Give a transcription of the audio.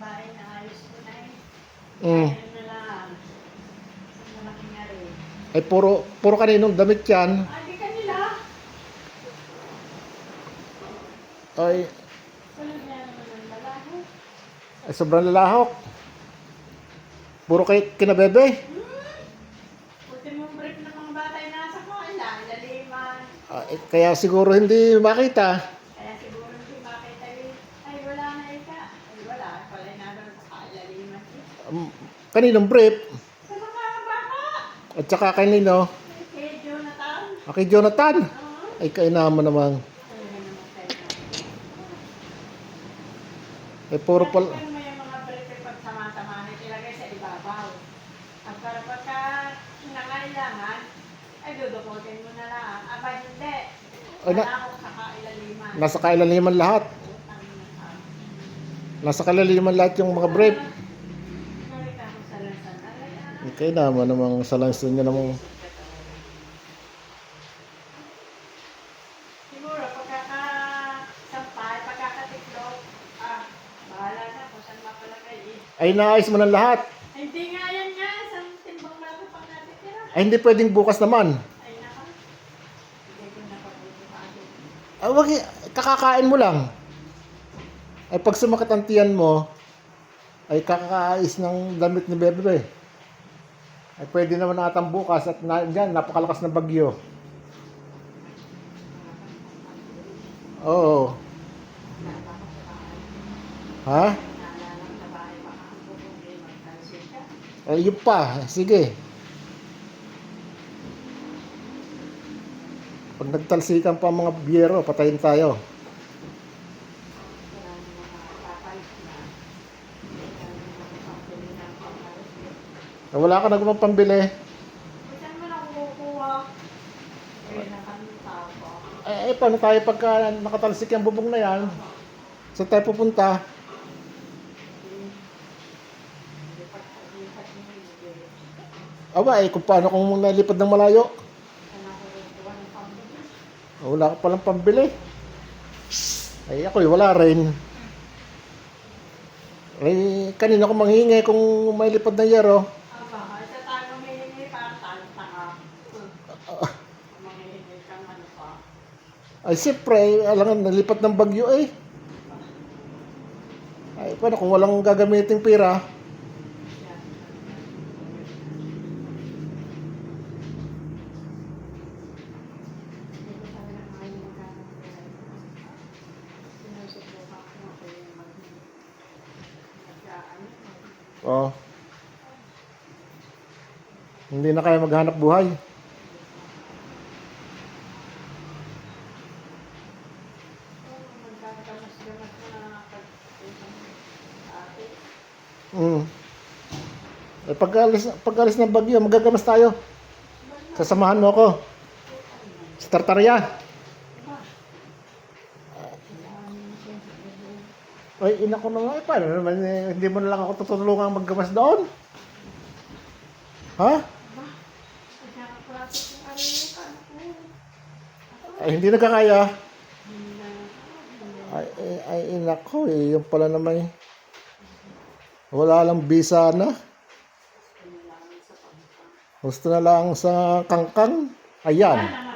bahay na ayos ko na eh. Mm. Ayun na lang. Ang malaki nga rin. Ay, puro, puro kaninong damit yan. Ay, di kanila. Ay, Wala na naman ang lalaki. ay sobrang lalahok. Puro kay kinabebe. Puti mong brief ng mga bata yung nasa ko. Laliman. Ay, kaya siguro hindi makita. Kaya siguro hindi makita yun. Ay, wala na ika. Ay, wala. Pala na doon sa kailaliman. Um, kaninong brief. At saka kanino. Kay Jonathan. Ah, Kay Jonathan. Oo. Ay, kainaman naman. Talaga naman tayo. Ay, puro pal... Kaya mo yung mga brief ay na. Nasa kailaliman lahat. Nasa kailaliman lahat yung mga brief. Nakita ko sa lansan. Ay, ah. Ay, kainaman namang sa lansa niya namang... Siguro, pagkakasampay, pagkakatiklop, ah, bahala na kung saan mapalagay eh. Ay, naayos mo ng lahat. Hindi nga yan nga, isang timbang lang pang natitira. Ay, hindi pwedeng bukas naman. Ay, naka. Hindi ko napabubukahin. Ay, wag, kakakain mo lang. Ay, pag sumakit ang tiyan mo, ay kakaayos ng damit ni Bebe. Ay, pwede naman natang bukas at na, dyan, napakalakas ng bagyo. Oo. Ha? Ay, yun pa. Sige. Pag nagtalsikan pa ang mga biyero, patayin tayo. Wala na mga papalit na. Wala na mga pambili ng panghalos. Ay, wala ka pambili. Kung saan mo na kukuha? Ay, ay, paano tayo pagka nakatalsik yung bubong na yan? Saan tayo pupunta? Aba, eh, kung paano kung nalipad ng malayo? Pambili? Wala ka palang pambili. Ay, ako eh, wala rin. Ay, kanina ko manghingi kung may lipad ng yero. Aba, ay sa tayo humihingi para tayo tanga. Ah, Manghihingi kang ano pa. Ay, siyempre, ay, alangan, nalipad ng bagyo eh. Ay, paano kung walang mag-ano, mag- Oh. Hindi na kaya maghanap buhay. Magkakamas-gamas na ate. Mm. Eh, pag alis, pag alis ng bagyo, magagamas tayo. Sasamahan mo ako. Sa Tartaria. Ay, ina ko naman. Eh, paano naman? Eh, hindi mo na lang ako tutulungan maggamas doon. Ha? Ay, hindi na- Ay, ay, ay ina ko eh. Yung pala naman eh. Wala lang bisa na. Gusto na lang sa kangkang. Ayan.